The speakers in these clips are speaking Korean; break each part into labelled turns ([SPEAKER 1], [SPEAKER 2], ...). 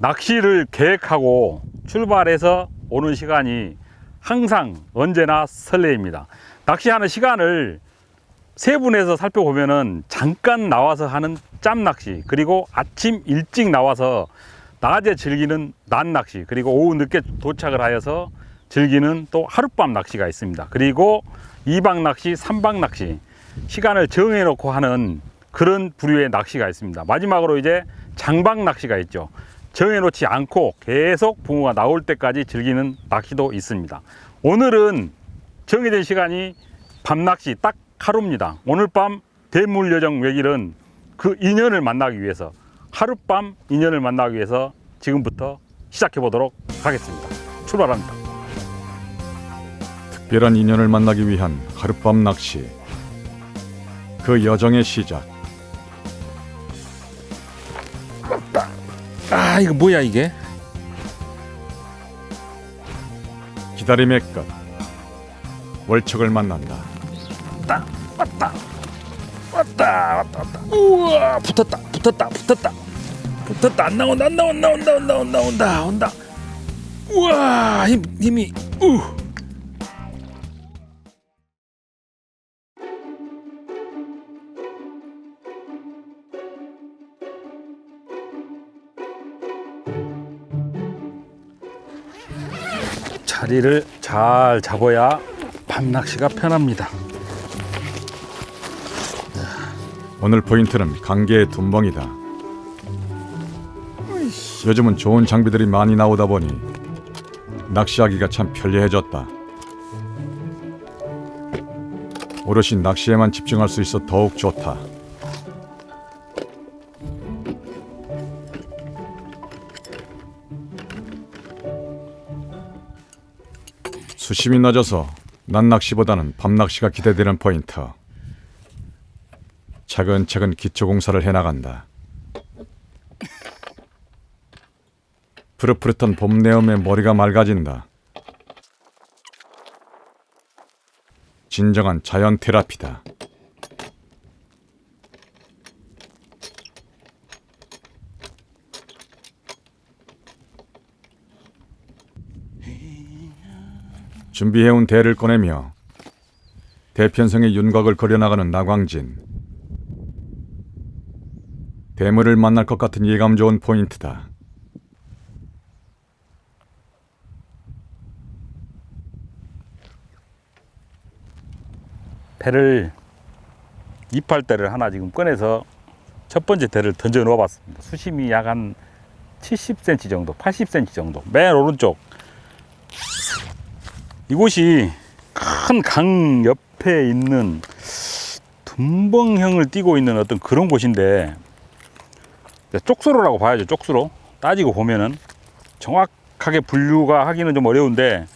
[SPEAKER 1] 낚시를 계획하고 출발해서 오는 시간이 항상 언제나 설레입니다. 낚시하는 시간을 세분해서 살펴보면은 잠깐 나와서 하는 짬 낚시 그리고 아침 일찍 나와서 낮에 즐기는 낮 낚시 그리고 오후 늦게 도착을 하여서 즐기는 또 하룻밤 낚시가 있습니다. 그리고 2박 낚시, 3박 낚시 시간을 정해 놓고 하는 그런 부류의 낚시가 있습니다. 마지막으로 이제 장박 낚시가 있죠. 정해 놓지 않고 계속 붕어가 나올 때까지 즐기는 낚시도 있습니다. 오늘은 정해진 시간이 밤 낚시 딱 하루입니다. 오늘 밤 대물 여정 외길은 그 인연을 만나기 위해서 하룻밤 인연을 만나기 위해서 지금부터 시작해 보도록 하겠습니다. 출발합니다.
[SPEAKER 2] 특별한 인연을 만나기 위한 하룻밤 낚시. 그 여정의 시작.
[SPEAKER 1] 아 이거 뭐야 이게?
[SPEAKER 2] 기다림의 끝. 월척을 만난다.
[SPEAKER 1] 왔다 왔다 왔다 왔다 왔다 우와 붙었다 붙었다 붙었다 붙었다 안 나온다 안 나온다 온다 온다 온다 온다 온다 우와 힘, 힘이 우 자리를 잘 잡아야 밤 낚시가 편합니다.
[SPEAKER 2] 오늘 포인트는 강계의 둔벙이다. 요즘은 좋은 장비들이 많이 나오다 보니 낚시하기가 참 편리해졌다. 오롯이 낚시에만 집중할 수 있어 더욱 좋다. 수심이 낮아서 낮 낚시보다는 밤 낚시가 기대되는 포인트. 차근차근 기초 공사를 해나간다. 푸릇푸릇한 봄 내음에 머리가 맑아진다. 진정한 자연 테라피다. 준비해온 대를 꺼내며 대편성의 윤곽을 그려나가는 나광진. 대물을 만날 것 같은 예감 좋은 포인트다.
[SPEAKER 1] 배를 이팔대를 하나 지금 꺼내서 첫 번째 대를 던져 놓아 봤습니다. 수심이 약 한 70cm 정도, 80cm 정도. 맨 오른쪽. 이곳이 큰 강 옆에 있는 둔벙형을 띠고 있는 어떤 그런 곳인데 쪽수로라고 봐야죠. 쪽수로 따지고 보면은 정확하게 분류가 하기는 좀 어려운데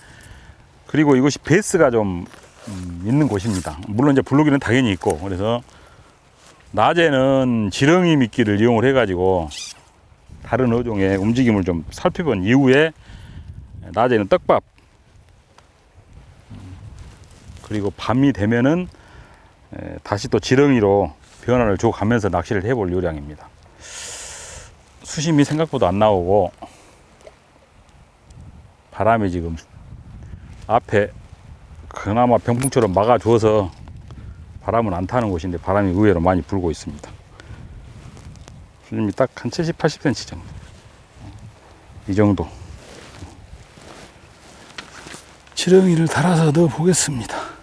[SPEAKER 1] 그리고 이곳이 베이스가 좀 음, 있는 곳입니다. 물론 이제 블루기는 당연히 있고 그래서 낮에는 지렁이 미끼를 이용을 해 가지고 다른 어종의 움직임을 좀 살펴본 이후에 낮에는 떡밥 음, 그리고 밤이 되면은 에, 다시 또 지렁이로 변화를 줘가면서 낚시를 해볼 요량입니다. 수심이 생각보다 안 나오고 바람이 지금 앞에 그나마 병풍처럼 막아줘서 바람은 안 타는 곳인데 바람이 의외로 많이 불고 있습니다. 수심이 딱 한 70, 80cm 정도. 이 정도. 지렁이를 달아서 넣어 보겠습니다.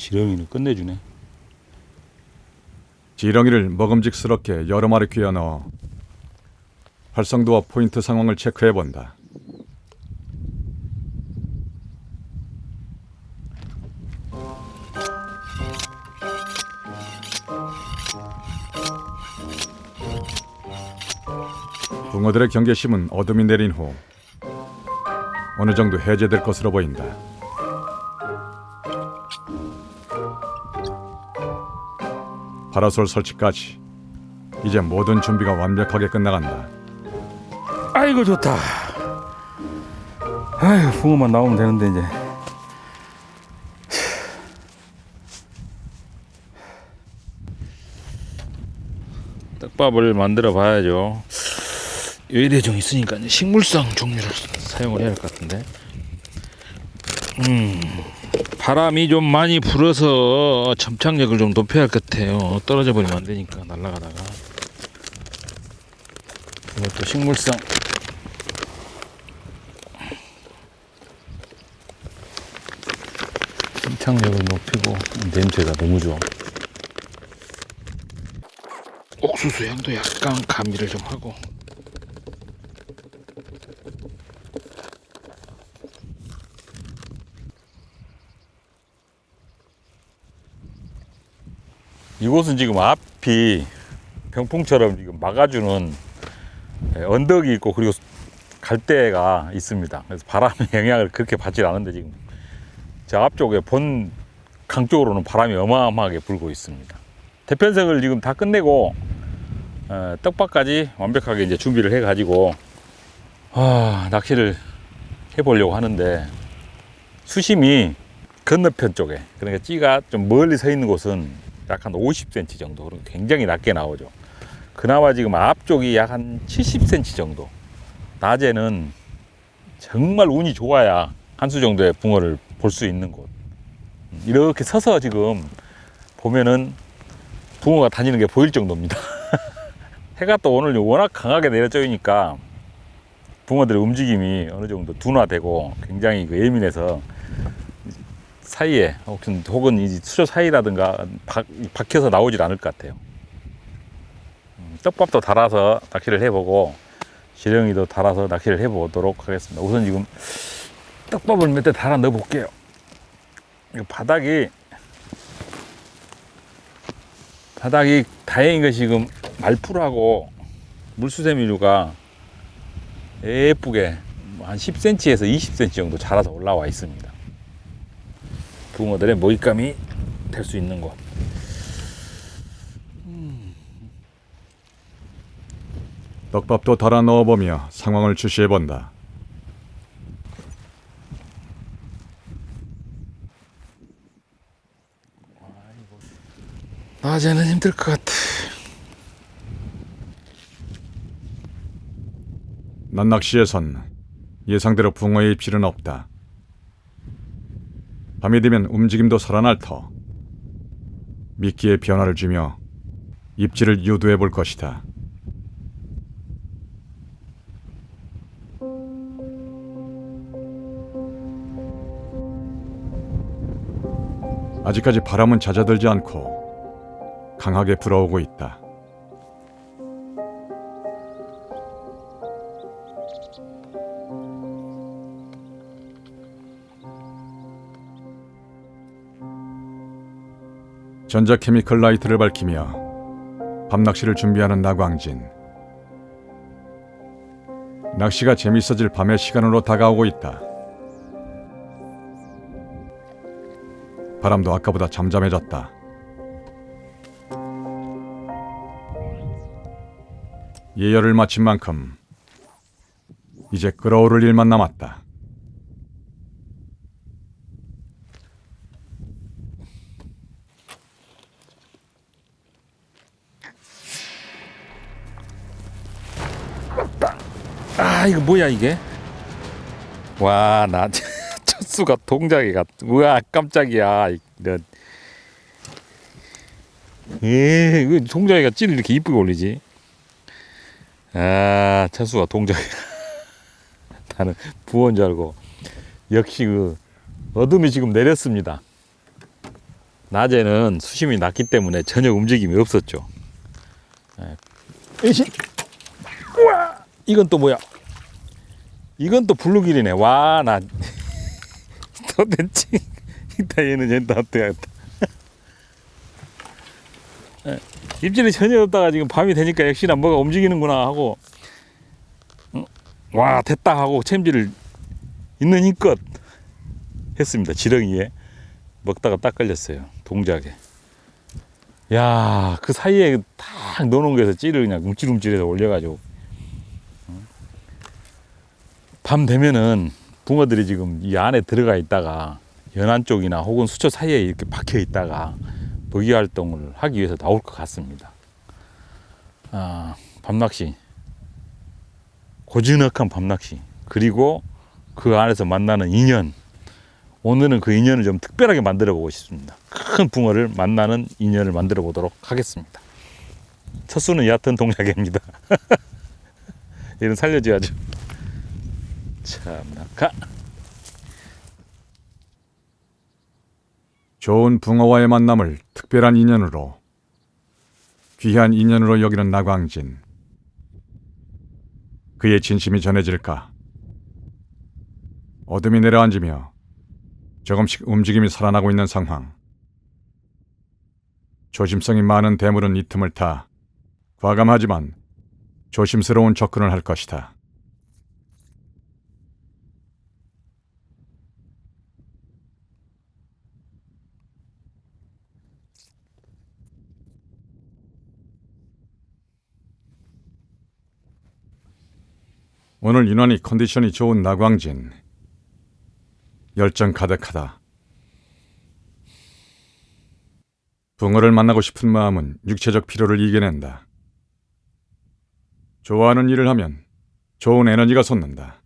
[SPEAKER 1] 지렁이는 끝내주네.
[SPEAKER 2] 지렁이를 먹음직스럽게 여러 마리 귀어 넣어 활성도와 포인트 상황을 체크해 본다. 붕어들의 경계심은 어둠이 내린 후 어느 정도 해제될 것으로 보인다. 파라솔 설치까지 이제 모든 준비가 완벽하게 끝나간다.
[SPEAKER 1] 아이고 좋다. 아유 붕어만 나오면 되는데 이제. 떡밥을 만들어 봐야죠. 요일의 종 있으니까 식물성 종류를 사용을 해야 할 것 같은데. 음, 바람이 좀 많이 불어서 점착력을 좀 높여야 할 것 같아요. 떨어져 버리면 안 되니까 날아가다가. 이것도 식물성. 점착력을 높이고 냄새가 너무 좋아. 옥수수 향도 약간 가미를 좀 하고 이곳은 지금 앞이 병풍처럼 지금 막아주는 예, 언덕이 있고 그리고 갈대가 있습니다. 그래서 바람의 영향을 그렇게 받지 않은데 지금 저 앞쪽에 본 강 쪽으로는 바람이 어마어마하게 불고 있습니다. 대편성을 지금 다 끝내고 어, 떡밥까지 완벽하게 이제 준비를 해가지고 아, 낚시를 해보려고 하는데 수심이 건너편 쪽에 그러니까 찌가 좀 멀리 서 있는 곳은 약 한 50cm 정도 그럼 굉장히 낮게 나오죠. 그나마 지금 앞쪽이 약 한 70cm 정도. 낮에는 정말 운이 좋아야 한 수 정도의 붕어를 볼 수 있는 곳. 이렇게 서서 지금 보면은 붕어가 다니는 게 보일 정도입니다. 해가 또 오늘 워낙 강하게 내려쬐니까 붕어들의 움직임이 어느 정도 둔화되고 굉장히 그 예민해서 사이에 혹은 혹은 이 수조 사이라든가 박, 박혀서 나오질 않을 것 같아요. 음, 떡밥도 달아서 낚시를 해보고 지렁이도 달아서 낚시를 해보도록 하겠습니다. 우선 지금 떡밥을 몇 대 달아 넣어 볼게요. 바닥이 바닥이 다행인 지금 말풀하고 물수세미류가 예쁘게 한 10cm에서 20cm 정도 자라서 올라와 있습니다. 붕어들의 먹잇감이 될 수 있는 곳.
[SPEAKER 2] 떡밥도 달아 넣어보며 상황을 주시해본다.
[SPEAKER 1] 낮에는 힘들 것 같아.
[SPEAKER 2] 난낚시에선 예상대로 붕어의 입질은 없다. 밤이 되면 움직임도 살아날 터. 미끼에 변화를 주며 입질을 유도해 볼 것이다. 아직까지 바람은 잦아들지 않고 강하게 불어오고 있다. 전자 케미컬 라이트를 밝히며 밤낚시를 준비하는 나광진. 낚시가 재밌어질 밤의 시간으로 다가오고 있다. 바람도 아까보다 잠잠해졌다. 예열을 마친 만큼 이제 끌어오를 일만 남았다.
[SPEAKER 1] 아 이거 뭐야 이게? 와나 첫 수가 동작이가 우와 깜짝이야 이런. 에 이거 동작이가 찌를 이렇게 이쁘게 올리지? 아 첫 수가 동작이. 나는 부어인 줄 알고 역시 그 어둠이 지금 내렸습니다. 낮에는 수심이 낮기 때문에 전혀 움직임이 없었죠. 예. 이건 또 뭐야? 이건 또 블루길이네. 와, 나 도대체 이따 얘는 얘는 다 돼야겠다. 예, 입질이 전혀 없다가 지금 밤이 되니까 역시나 뭐가 움직이는구나 하고 음, 와 됐다 하고 챔질을 있는 힘껏 했습니다. 지렁이에 먹다가 딱 걸렸어요. 동작에. 야, 그 사이에 딱 넣어놓은 거에서 찌를 그냥 움찔움찔해서 올려가지고 밤 되면은 붕어들이 지금 이 안에 들어가 있다가 연안 쪽이나 혹은 수초 사이에 이렇게 박혀 있다가 먹이 활동을 하기 위해서 나올 것 같습니다. 아, 밤낚시. 고즈넉한 밤낚시. 그리고 그 안에서 만나는 인연. 오늘은 그 인연을 좀 특별하게 만들어 보고 싶습니다. 큰 붕어를 만나는 인연을 만들어 보도록 하겠습니다. 첫 수는 얕은 동작입니다. 이런 살려줘야죠. 참나 가.
[SPEAKER 2] 좋은 붕어와의 만남을 특별한 인연으로 귀한 인연으로 여기는 나광진. 그의 진심이 전해질까? 어둠이 내려앉으며 조금씩 움직임이 살아나고 있는 상황. 조심성이 많은 대물은 이 틈을 타 과감하지만 조심스러운 접근을 할 것이다. 오늘 인원이 컨디션이 좋은 나광진. 열정 가득하다. 붕어를 만나고 싶은 마음은 육체적 피로를 이겨낸다. 좋아하는 일을 하면 좋은 에너지가 솟는다.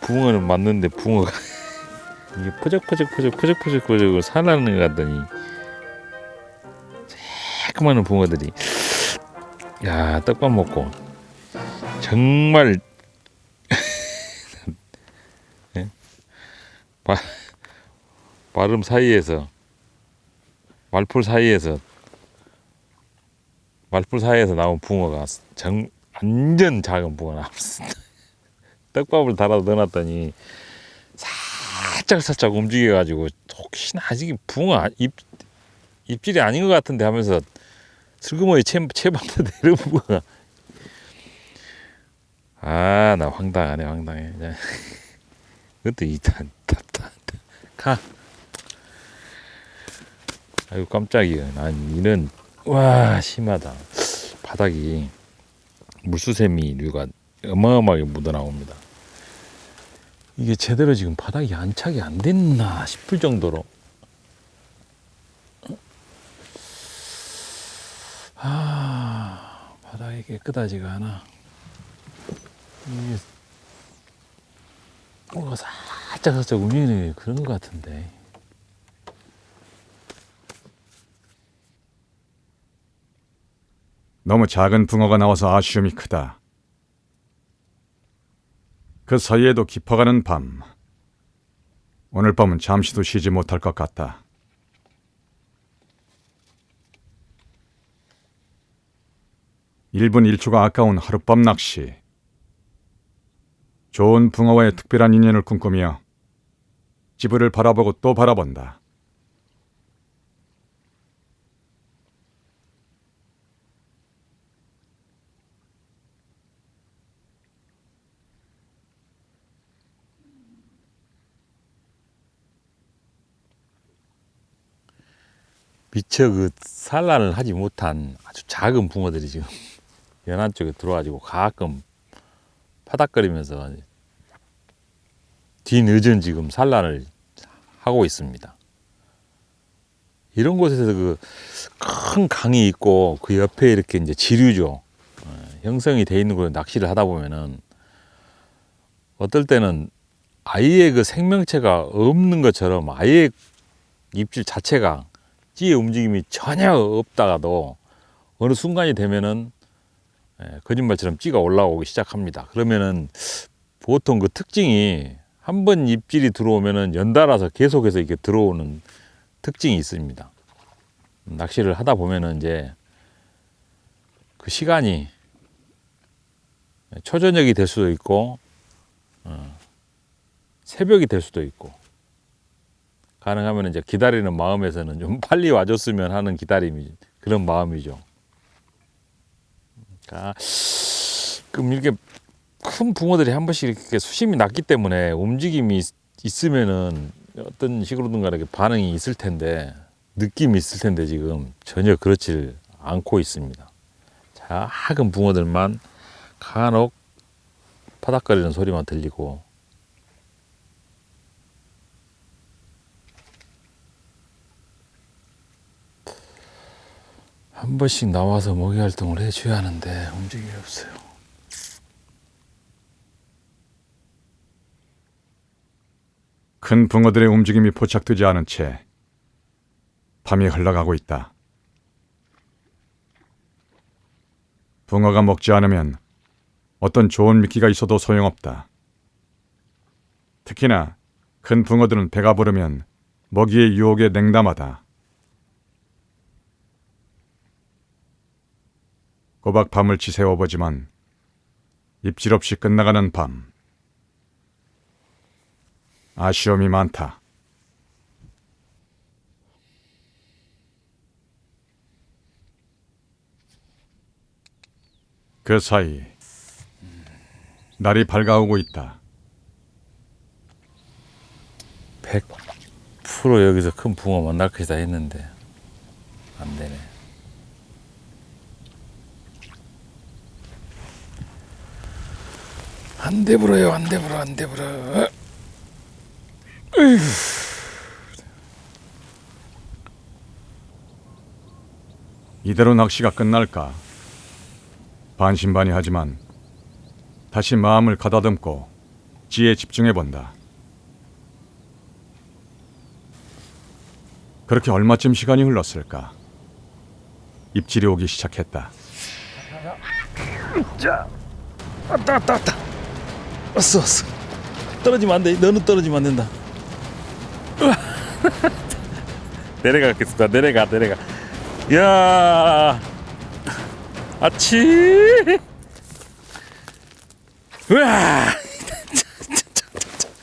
[SPEAKER 1] 붕어는 맞는데 붕어가 이게 퍼적퍼적 퍼적 퍼적퍼적 퍼적을 살아나는 것 같더니 새까마한 붕어들이 야 떡밥 먹고 정말 예? 바, 발음 사이에서 말풀 사이에서 말풀 사이에서 나온 붕어가 정 완전 작은 붕어 나왔습니다. 떡밥을 달아 넣어놨더니 살짝 살짝 움직여가지고 혹시나 아직 붕어 아- 입 입질이 아닌 것 같은데 하면서 슬그머니 채 채반도 내려 붕어가. 아 나 황당하네 황당해. 자, 그것도 이탄 탑탑 가. 아이고 깜짝이야. 난 이는 와 심하다. 바닥이 물수세미류가 어마어마하게 묻어나옵니다. 이게 제대로 지금 바닥이 안착이 안 됐나 싶을 정도로 아 바닥이 깨끗하지가 않아. 이게 뭐가 살짝 살짝 움직이는 게 그런 것 같은데.
[SPEAKER 2] 너무 작은 붕어가 나와서 아쉬움이 크다. 그 사이에도 깊어가는 밤. 오늘 밤은 잠시도 쉬지 못할 것 같다. 일분일초가 아까운 하룻밤 낚시. 좋은 붕어와의 특별한 인연을 꿈꾸며 지브를 바라보고 또 바라본다.
[SPEAKER 1] 미처 그 산란을 하지 못한 아주 작은 붕어들이 지금 연안 쪽에 들어와가지고 가끔 파닥거리면서 뒤늦은 지금 산란을 하고 있습니다. 이런 곳에서 그 큰 강이 있고 그 옆에 이렇게 이제 지류죠 어, 형성이 돼 있는 곳에 낚시를 하다 보면은 어떨 때는 아예 그 생명체가 없는 것처럼 아예 입질 자체가 찌의 움직임이 전혀 없다가도 어느 순간이 되면은 예, 거짓말처럼 찌가 올라오기 시작합니다. 그러면은 보통 그 특징이 한 번 입질이 들어오면은 연달아서 계속해서 이렇게 들어오는 특징이 있습니다. 낚시를 하다 보면은 이제 그 시간이 초저녁이 될 수도 있고 어, 새벽이 될 수도 있고 가능하면 이제 기다리는 마음에서는 좀 빨리 와줬으면 하는 기다림이 그런 마음이죠. 그러니까 그럼 이렇게 큰 붕어들이 한 번씩 이렇게 수심이 낮기 때문에 움직임이 있- 있으면은 어떤 식으로든 간에 반응이 있을 텐데 느낌이 있을 텐데 지금 전혀 그렇지를 않고 있습니다. 작은 붕어들만 간혹 파닥거리는 소리만 들리고 한 번씩 나와서 먹이 활동을 해줘야 하는데 움직임이 없어요.
[SPEAKER 2] 큰 붕어들의 움직임이 포착되지 않은 채 밤이 흘러가고 있다. 붕어가 먹지 않으면 어떤 좋은 미끼가 있어도 소용없다. 특히나 큰 붕어들은 배가 부르면 먹이의 유혹에 냉담하다. 꼬박 밤을 지새워 보지만 입질 없이 끝나가는 밤. 아쉬움이 많다. 그 사이 날이 밝아오고 있다.
[SPEAKER 1] 100% 여기서 큰 붕어 만날 것이다 했는데 안 되네. 안 돼불어요, 안 돼불어, 안 돼불어.
[SPEAKER 2] 이대로 낚시가 끝날까? 반신반의하지만 다시 마음을 가다듬고 지에 집중해 본다. 그렇게 얼마쯤 시간이 흘렀을까? 입질이 오기 시작했다.
[SPEAKER 1] 왔다, 왔다, 왔다. 왔어, 왔어. 떨어지면 안 돼. 너는 떨어지면 안 된다. 내려가겠습니다. 내려가, 내려가. 야, 아치. 으아.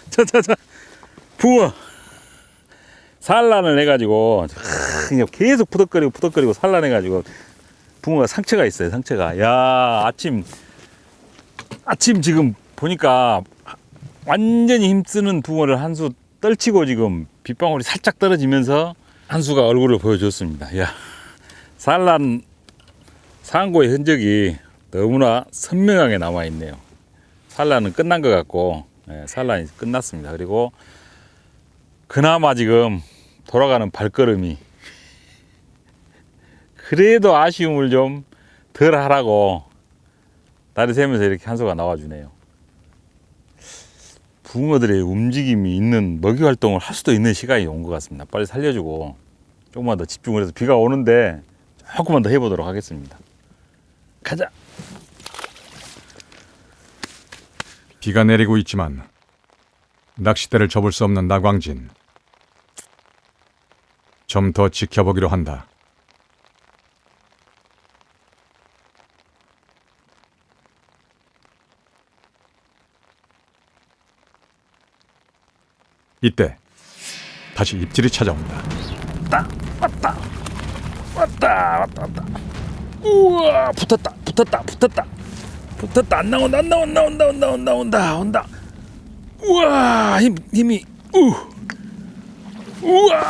[SPEAKER 1] 자, 자, 자, 붕어. 산란을 해가지고 계속 푸덕거리고 푸덕거리고 산란해가지고 붕어가 상처가 있어요. 상처가. 야, 아침 아침 지금 보니까 완전히 힘쓰는 붕어를 한 수 떨치고 지금 빗방울이 살짝 떨어지면서 한 수가 얼굴을 보여줬습니다. 야, 산란 상고의 흔적이 너무나 선명하게 남아 있네요. 산란은 끝난 것 같고 예, 산란이 끝났습니다. 그리고 그나마 지금 돌아가는 발걸음이 그래도 아쉬움을 좀 덜 하라고 날이 새면서 이렇게 한 수가 나와주네요. 붕어들의 움직임이 있는 먹이 활동을 할 수도 있는 시간이 온 것 같습니다. 빨리 살려주고 조금만 더 집중을 해서 비가 오는데 조금만 더 해보도록 하겠습니다. 가자.
[SPEAKER 2] 비가 내리고 있지만 낚싯대를 접을 수 없는 나광진. 좀 더 지켜보기로 한다. 이때 다시 입질이 찾아온다.
[SPEAKER 1] 왔다 왔다 왔다 우와 붙었다 붙었다 붙었다. 붙었다. 안 나온다 안 나온다 온다 온다 온다 온다 온다. 우와 힘 힘이 우. 우와.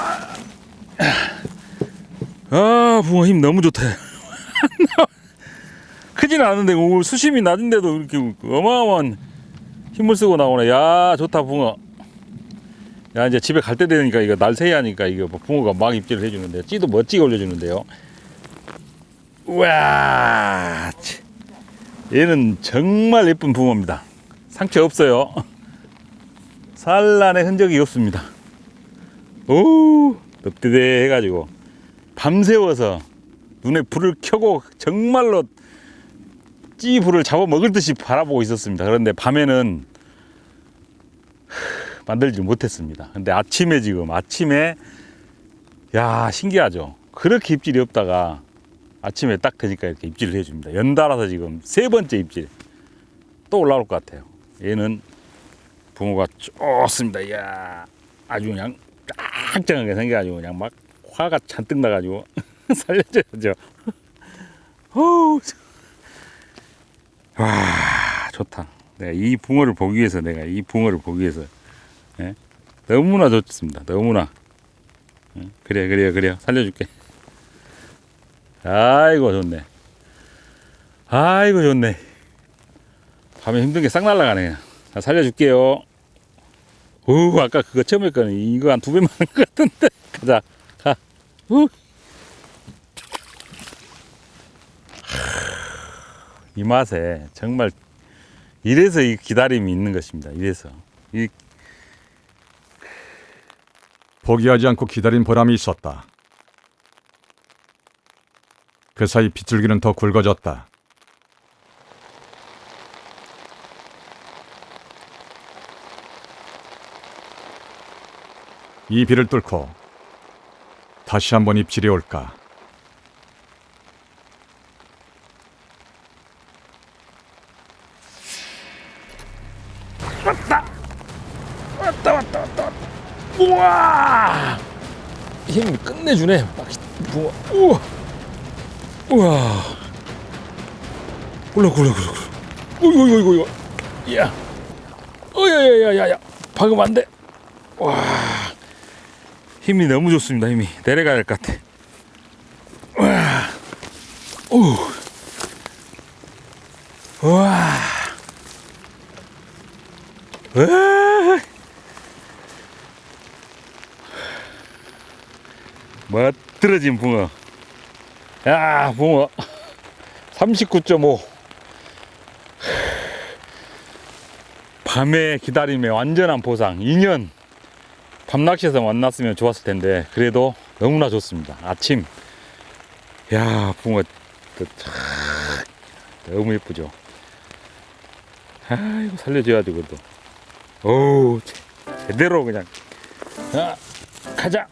[SPEAKER 1] 아 붕어 힘 너무 좋다 크지는 않은데 오, 수심이 낮은데도 이렇게 어마어마한 힘을 쓰고 나오네. 야 좋다 붕어 야 이제 집에 갈 때 되니까 이거 날새이 하니까 이거 뭐 붕어가 막 입질을 해주는데 찌도 멋지게 올려주는데요. 치. 얘는 정말 예쁜 붕어입니다. 상처 없어요. 산란의 흔적이 없습니다. 오 넙대대 해가지고 밤새워서 눈에 불을 켜고 정말로 찌 불을 잡아 먹을 듯이 바라보고 있었습니다. 그런데 밤에는 만들지 못했습니다. 근데 아침에 지금 아침에 야 신기하죠. 그렇게 입질이 없다가 아침에 딱 되니까 이렇게 입질을 해줍니다. 연달아서 지금 세 번째 입질 또 올라올 것 같아요. 얘는 붕어가 좋습니다. 이야 아주 그냥 짱짱하게 생겨가지고 그냥 막 화가 잔뜩 나가지고 살려줘야죠. 와 좋다. 내가 이 붕어를 보기 위해서 내가 이 붕어를 보기 위해서 예? 너무나 좋습니다. 너무나. 응, 그래 그래 그래. 살려줄게. 아이고 좋네. 아이고 좋네. 밤에 힘든 게싹 그냥. 자, 살려줄게요. 오 아까 그거 처음 했거든. 이거 한 두배 많은 것 같은데. 가자. 가. 우. 이 맛에 정말 이래서 이 기다림이 있는 것입니다. 이래서. 이
[SPEAKER 2] 포기하지 않고 기다린 보람이 있었다. 그 사이 빗줄기는 더 굵어졌다. 이 비를 뚫고 다시 한번 입질이 올까?
[SPEAKER 1] 왔다 왔다 왔다 왔다. 우와 힘 끝내주네. 낚시 붕어 우와. 우와. 올라 올라 올라 올라 어이구 어이구 어이구 야 어야야야야야 방금 안 돼. 와. 힘이 너무 좋습니다 힘이. 내려가야 될것 같아. 와오. 우와 으아. 멋들어진 붕어. 야, 붕어. 39.5. 밤에 기다림의 완전한 보상. 2년 밤낚시에서 만났으면 좋았을 텐데, 그래도 너무나 좋습니다. 아침. 야, 붕어. 너무 예쁘죠. 아이고, 살려줘야지, 그래도. 어우, 제- 제대로 그냥. 자, 가자.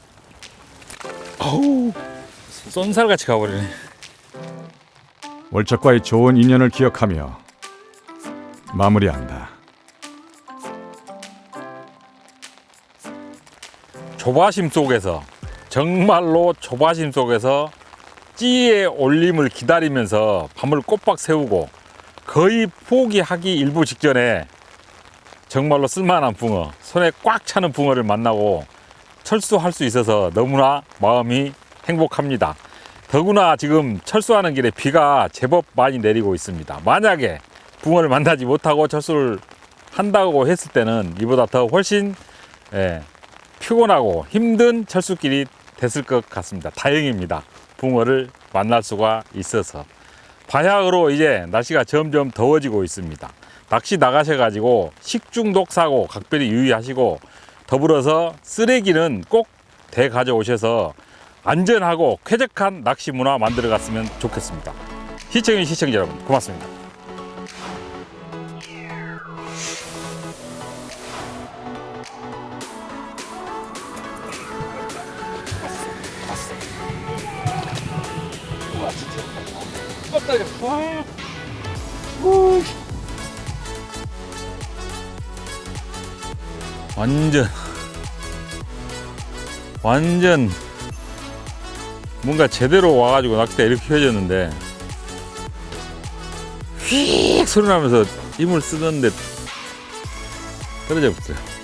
[SPEAKER 1] 어우, 쏜살같이 가버리네.
[SPEAKER 2] 월척과의 좋은 인연을 기억하며 마무리한다.
[SPEAKER 1] 조바심 속에서 정말로 조바심 속에서 찌의 올림을 기다리면서 밤을 꼬박 세우고 거의 포기하기 일부 직전에 정말로 쓸만한 붕어 손에 꽉 차는 붕어를 만나고 철수할 수 있어서 너무나 마음이 행복합니다. 더구나 지금 철수하는 길에 비가 제법 많이 내리고 있습니다. 만약에 붕어를 만나지 못하고 철수를 한다고 했을 때는 이보다 더 훨씬 예, 피곤하고 힘든 철수길이 됐을 것 같습니다. 다행입니다. 붕어를 만날 수가 있어서. 바야흐로 이제 날씨가 점점 더워지고 있습니다. 낚시 나가셔가지고 식중독 사고 각별히 유의하시고 더불어서 쓰레기는 꼭 대가져오셔서 안전하고 쾌적한 낚시 문화 만들어 갔으면 좋겠습니다. 시청해 시청자 여러분 고맙습니다. 완전 완전 뭔가 제대로 와가지고 낚싯대 이렇게 펴졌는데 휙 소리 나면서 힘을 쓰는데 떨어져 버렸어요.